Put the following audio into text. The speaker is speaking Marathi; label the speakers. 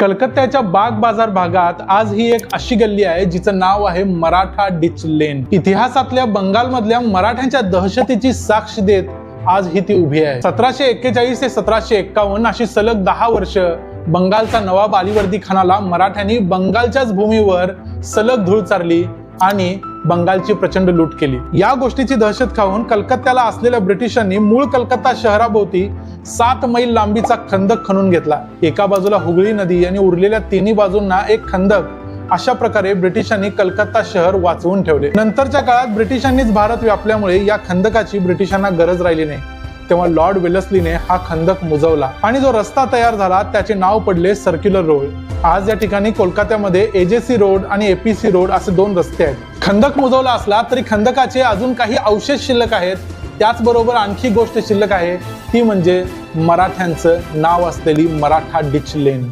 Speaker 1: कलकत्त्याच्या बाग बाजार भागात आज ही एक अशी गल्ली आहे जिचं नाव आहे मराठा डिच लेन. इतिहासातल्या बंगालमधल्या मराठ्यांच्या दहशतीची साक्ष देत आज ही ती उभी आहे. सतराशे एक्केचाळीस ते सतराशे एक्कावन्न अशी सलग दहा वर्ष बंगालचा नवाब अलिवर्दी खानाला मराठ्यांनी बंगालच्याच भूमीवर सलग धूळ चारली. आणि बंगालची प्रचंड लूट केली. या गोष्टीची दहशत खाऊन कलकत्त्याला असलेल्या ब्रिटिशांनी मूळ कलकत्ता शहराभोवती सात मैल लांबीचा खंदक खणून घेतला. एका बाजूला हुगळी नदी आणि उरलेल्या तिन्ही बाजूंना एक खंदक अशा प्रकारे ब्रिटिशांनी कलकत्ता शहर वाचवून ठेवले. नंतरच्या काळात ब्रिटिशांनीच भारत व्यापल्यामुळे या खंदकाची ब्रिटिशांना गरज राहिली नाही. तेव्हा लॉर्ड वेलस्लीने हा खंदक मुजवला आणि जो रस्ता तयार झाला त्याचे नाव पडले सर्क्युलर रोड. आज या ठिकाणी कोलकात्यामध्ये एजेसी रोड आणि एपीसी रोड असे दोन रस्ते आहेत. खंदक मुजवला असला तरी खंदकाचे अजून काही अवशेष शिल्लक आहेत. त्याचबरोबर आणखी गोष्ट शिल्लक आहे ती म्हणजे मराठ्यांचं नाव असलेली मराठा डिच लेन